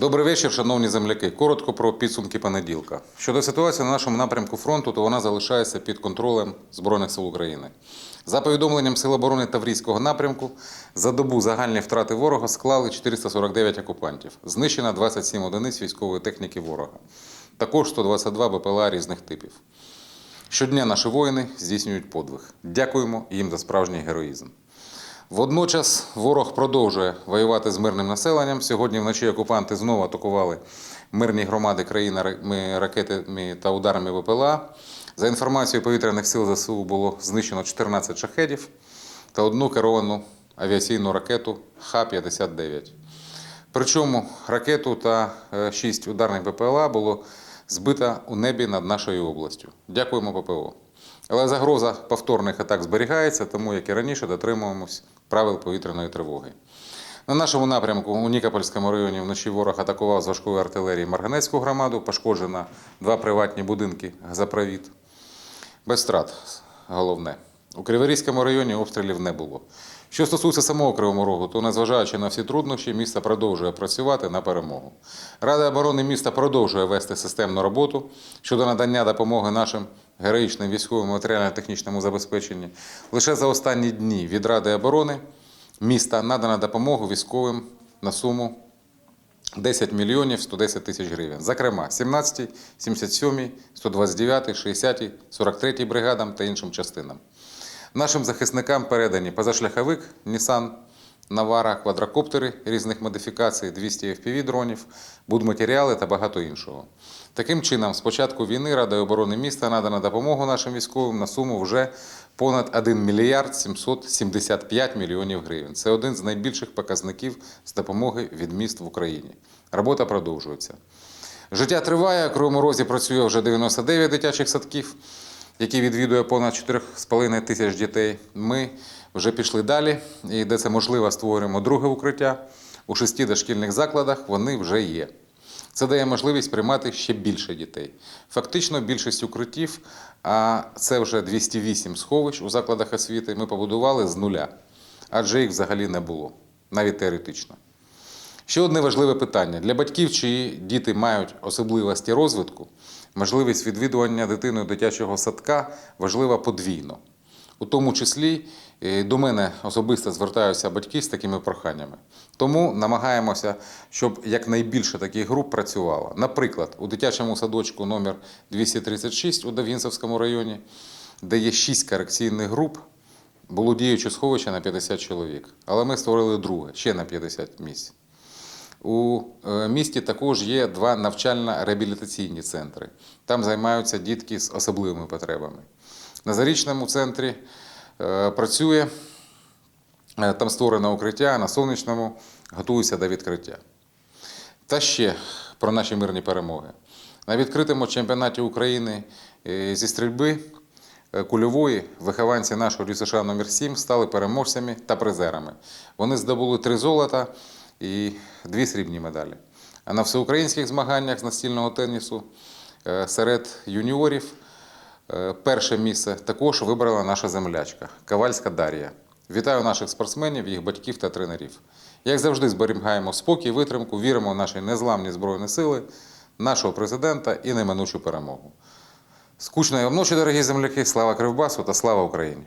Добрий вечір, шановні земляки. Коротко про підсумки понеділка. Щодо ситуації на нашому напрямку фронту, то вона залишається під контролем Збройних сил України. За повідомленням Сил оборони Таврійського напрямку, за добу загальні втрати ворога склали 449 окупантів. Знищено 27 одиниць військової техніки ворога. Також 122 БПЛА різних типів. Щодня наші воїни здійснюють подвиг. Дякуємо їм за справжній героїзм. Водночас ворог продовжує воювати з мирним населенням. Сьогодні вночі окупанти знову атакували мирні громади країни ракетами та ударами ВПЛА. За інформацією повітряних сил ЗСУ було знищено 14 шахедів та одну керовану авіаційну ракету Х-59. Причому ракету та е, шість ударних БПЛА було збито у небі над нашою областю. Дякуємо ППО. Але загроза повторних атак зберігається, тому, як і раніше, дотримуємось правил повітряної тривоги. На нашому напрямку у Нікопольському районі вночі ворог атакував з важкої артилерії Марганецьку громаду, пошкоджено два приватні будинки, газопровід. Без втрат, головне. У Криворізькому районі обстрілів не було. Що стосується самого Кривого Рогу, то незважаючи на всі труднощі, місто продовжує працювати на перемогу. Рада оборони міста продовжує вести системну роботу щодо надання допомоги нашим героїчним військовим матеріально-технічному забезпеченні. Лише за останні дні від Ради оборони міста надана допомогу військовим на суму 10 мільйонів 110 тисяч гривень. Зокрема, 17, 77, 129, 60, 43 бригадам та іншим частинам. Нашим захисникам передані позашляховик Nissan Навара, квадрокоптери різних модифікацій, 200 FPV-дронів, будматеріали та багато іншого. Таким чином, з початку війни Радою оборони міста надана допомогу нашим військовим на суму вже понад 1 мільярд 775 мільйонів гривень. Це один з найбільших показників з допомоги від міст в Україні. Робота продовжується. Життя триває. У Кривому Розі працює вже 99 дитячих садків, які відвідує понад 4,5 тисяч дітей. Ми вже пішли далі, і де це можливо, створюємо друге укриття. У шести дошкільних закладах вони вже є. Це дає можливість приймати ще більше дітей. Фактично, більшість укриттів, а це вже 208 сховищ у закладах освіти, ми побудували з нуля, адже їх взагалі не було, навіть теоретично. Ще одне важливе питання. Для батьків, чиї діти мають особливості розвитку, можливість відвідування дитиною дитячого садка важлива подвійно. У тому числі е, до мене особисто звертаються батьки з такими проханнями. Тому намагаємося, щоб якнайбільше таких груп працювало. Наприклад, у дитячому садочку номер 236 у Давгінцевському районі, де є 6 корекційних груп, було діюче сховище на 50 чоловік. Але ми створили друге, ще на 50 місць. У е, місті також є два навчально-реабілітаційні центри. Там займаються дітки з особливими потребами. На зарічному центрі е, працює, е, там створено укриття, на сонячному готуються до відкриття. Та ще про наші мирні перемоги. На відкритому чемпіонаті України зі стрільби кульової вихованці нашого ДЮСШ номер 7 стали переможцями та призерами. Вони здобули три золота і дві срібні медалі. А на всеукраїнських змаганнях з настільного тенісу е, серед юніорів е, перше місце також вибрала наша землячка Ковальська Дар'я. Вітаю наших спортсменів, їх батьків та тренерів. Як завжди, зберігаємо спокій, витримку, віримо в наші незламні збройні сили, нашого президента і неминучу перемогу. Скучної вам ночі, дорогі земляки, слава Кривбасу та слава Україні!